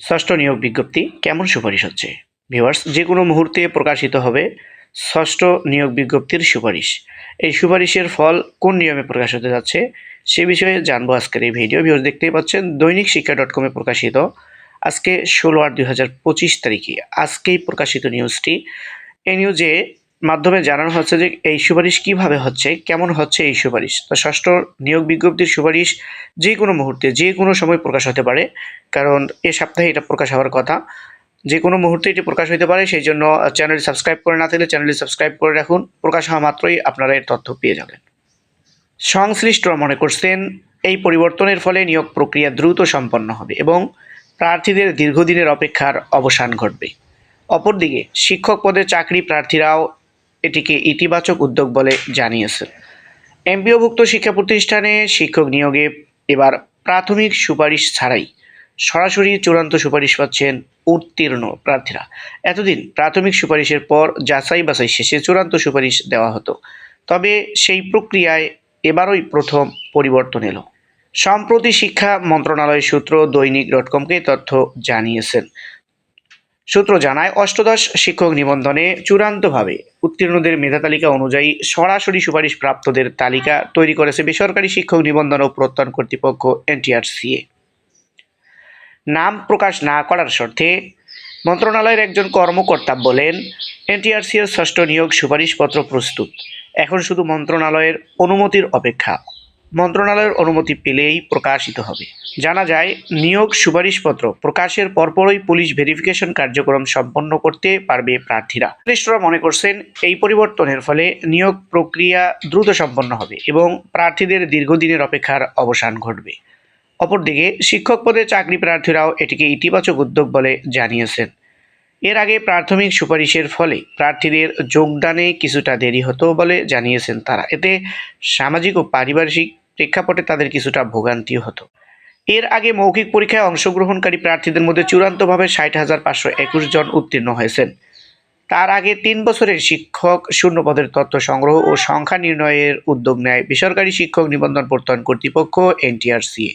ষষ্ঠ নিয়োগ বিজ্ঞপ্তি কেমন সুপারিশ হচ্ছে? ভিউয়ার্স যে কোনো মুহূর্তে প্রকাশিত হবে ষষ্ঠ নিয়োগ বিজ্ঞপ্তির সুপারিশ। এই সুপারিশের ফল কোন নিয়মে প্রকাশ হতে যাচ্ছে সে বিষয়ে জানব আজকের এই ভিডিও। ভিউয়ার্স, দেখতেই পাচ্ছেন, দৈনিক শিক্ষা ডট কমে প্রকাশিত আজকে ষোলো আট দুই হাজার পঁচিশ তারিখে আজকেই প্রকাশিত নিউজটি। এই নিউজে মাধ্যমে জানানো হচ্ছে যে এই সুপারিশ কীভাবে হচ্ছে, কেমন হচ্ছে এই সুপারিশ। তো ষষ্ঠ নিয়োগ বিজ্ঞপ্তির সুপারিশ যে কোনো মুহূর্তে, যে কোনো সময় প্রকাশ হতে পারে, কারণ এ সপ্তাহে এটা প্রকাশ হওয়ার কথা। যে কোনো মুহূর্তে এটি প্রকাশ হতে পারে, সেই জন্য চ্যানেলটি সাবস্ক্রাইব করে না থাকলে চ্যানেলটি সাবস্ক্রাইব করে রাখুন। প্রকাশ হওয়া মাত্রই আপনারা এর তথ্য পেয়ে যাবেন। সংশ্লিষ্টরা মনে করছেন, এই পরিবর্তনের ফলে নিয়োগ প্রক্রিয়া দ্রুত সম্পন্ন হবে এবং প্রার্থীদের দীর্ঘদিনের অপেক্ষার অবসান ঘটবে। অপরদিকে, শিক্ষক পদে চাকরি প্রার্থীরাও এটিকে ইতিবাচক উদ্যোগ বলে জানিয়েছেন এমপিওভুক্ত শিক্ষা প্রতিষ্ঠানে শিক্ষক নিয়োগে এবার প্রাথমিক সুপারিশ ছাড়াই সরাসরি চূড়ান্ত সুপারিশ পাচ্ছেন উত্তীর্ণ প্রার্থীরা। এতদিন প্রাথমিক সুপারিশের পর যাচাই বাছাই শেষে চূড়ান্ত সুপারিশ দেওয়া হতো। তবে সেই প্রক্রিয়ায় এবারই প্রথম পরিবর্তন এলো। সম্প্রতি শিক্ষা মন্ত্রণালয় সূত্র দৈনিক ডট কমকে তথ্য জানিয়েছেন। সূত্র জানায়, অষ্টদশ শিক্ষক নিবন্ধনে চূড়ান্তভাবে উত্তীর্ণদের মেধা তালিকা অনুযায়ী সরাসরি সুপারিশ প্রাপ্তদের তালিকা তৈরি করেছে বেসরকারি শিক্ষক নিবন্ধন ও প্রত্যয়ন কর্তৃপক্ষ এনটিআরসিএ। নাম প্রকাশ না করার শর্তে মন্ত্রণালয়ের একজন কর্মকর্তা বলেন এনটিআরসি এর ষষ্ঠ নিয়োগ সুপারিশপত্র প্রস্তুত। এখন শুধু মন্ত্রণালয়ের অনুমতির অপেক্ষা। মন্ত্রণালয়ের অনুমতি পেলেই প্রকাশিত হবে। জানা যায়, নিয়োগ সুপারিশপত্র প্রকাশের পরপরই পুলিশ ভেরিফিকেশন কার্যক্রম সম্পন্ন করতে পারবে প্রার্থীরা। সংশ্লিষ্টরা মনে করছেন, এই পরিবর্তনের ফলে নিয়োগ প্রক্রিয়া দ্রুত সম্পন্ন হবে এবং প্রার্থীদের দীর্ঘদিনের অপেক্ষার অবসান ঘটবে। অপরদিকে, শিক্ষক পদে চাকরি প্রার্থীরাও এটিকে ইতিবাচক উদ্যোগ বলে জানিয়েছেন। এর আগে প্রাথমিক সুপারিশের ফলে প্রার্থীদের যোগদানে কিছুটা দেরি হতো বলে জানিয়েছেন তারা। এতে সামাজিক ও পারিপার্শ্বিক প্রেক্ষাপটে তাদের কিছুটা ভোগান্তি হতো। এর আগে মৌখিক পরীক্ষায় অংশগ্রহণকারী প্রার্থীদের মধ্যে চূড়ান্তভাবে ষাট হাজার পাঁচশো একুশ জন উত্তীর্ণ হয়েছেন। তার আগে তিন বছরের শিক্ষক, শূন্যপদের তথ্য সংগ্রহ ও সংখ্যা নির্ণয়ের উদ্যোগ নেয় বেসরকারি শিক্ষক নিবন্ধন প্রত্যয়ন কর্তৃপক্ষ এনটিআরসি